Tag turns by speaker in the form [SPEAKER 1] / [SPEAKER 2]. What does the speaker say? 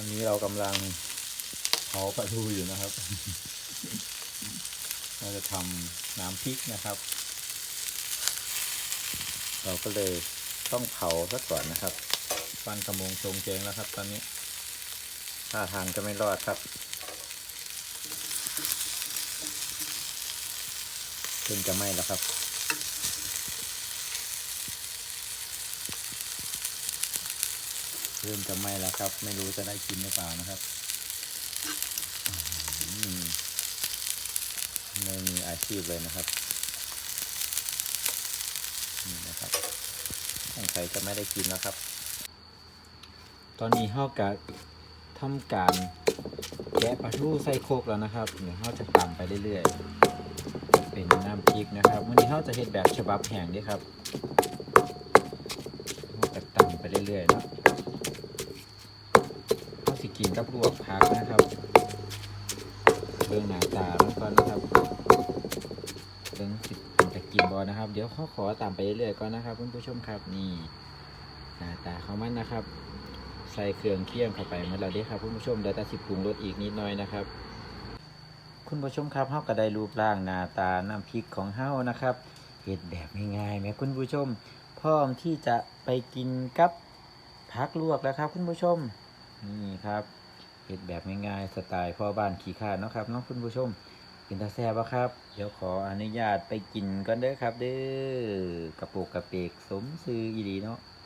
[SPEAKER 1] วันนี้เรากำลังเผาปลาทูอยู่นะครับ เราจะทำน้ำพริกนะครับ เราก็เลยต้องเผาซะก่อนนะครับฟันกระมงชงเจงแล้วครับ ตอนนี้ท่าทางจะไม่รอดครับเพิ่งจะไหม้แล้วครับ เริ่มจะไหม้แล้วครับ ไม่รู้จะได้กินหรือเปล่านะครับไม่มีอาชีพเลยนะครับนี่นะครับสงสัยจะไม่ได้กินแล้วครับ ตอนนี้เฮากะทำการแกะปลาทูใส่โครกแล้วนะครับเดี๋ยวเฮาจะตำไปเรื่อยๆเป็นน้ำพริกนะครับวันนี้เฮาจะเฮ็ดแบบฉบับแห้งด้วยครับเฮาจะตำไปเรื่อยๆเนาะข้ว กินกับลวกผักนะครับเบิ่งหน้าตาแล้วก่อนนะครับเบิ่งสิเป็นตะกินบอนะครับ เดี๋ยวขอขอตามไปเรื่อยๆก่อนนะครับคุณผู้ชมครับนี่หน้าตาเขามันนะครับ ใส่เครื่องเคี่ยงเข้าไปเมื่อเราได้ครับคุณผู้ชมเดี๋ยวตาสิบปรุงรสอีกนิดหน่อยนะครับ คุณผู้ชมครับเฮาก็ได้รูปร่างหน้าตาน้ำพริกของเฮานะครับเฮ็ดแบบง่ายๆไหมคุณผู้ชมพร้อมที่จะไปกินกับผักลวกแล้วครับคุณผู้ชม นี่ครับเห็ดแบบง่ายๆสไตล์พ่อบ้านขี่ข้าเนาะครับน้องคุณผู้ชมกินตาแซ่บะครับ เดี๋ยวขออนุญาตไปกินก่อนเด้อครับ เด้อกระปุกกระเปกสมซื้ออีดีเนาะ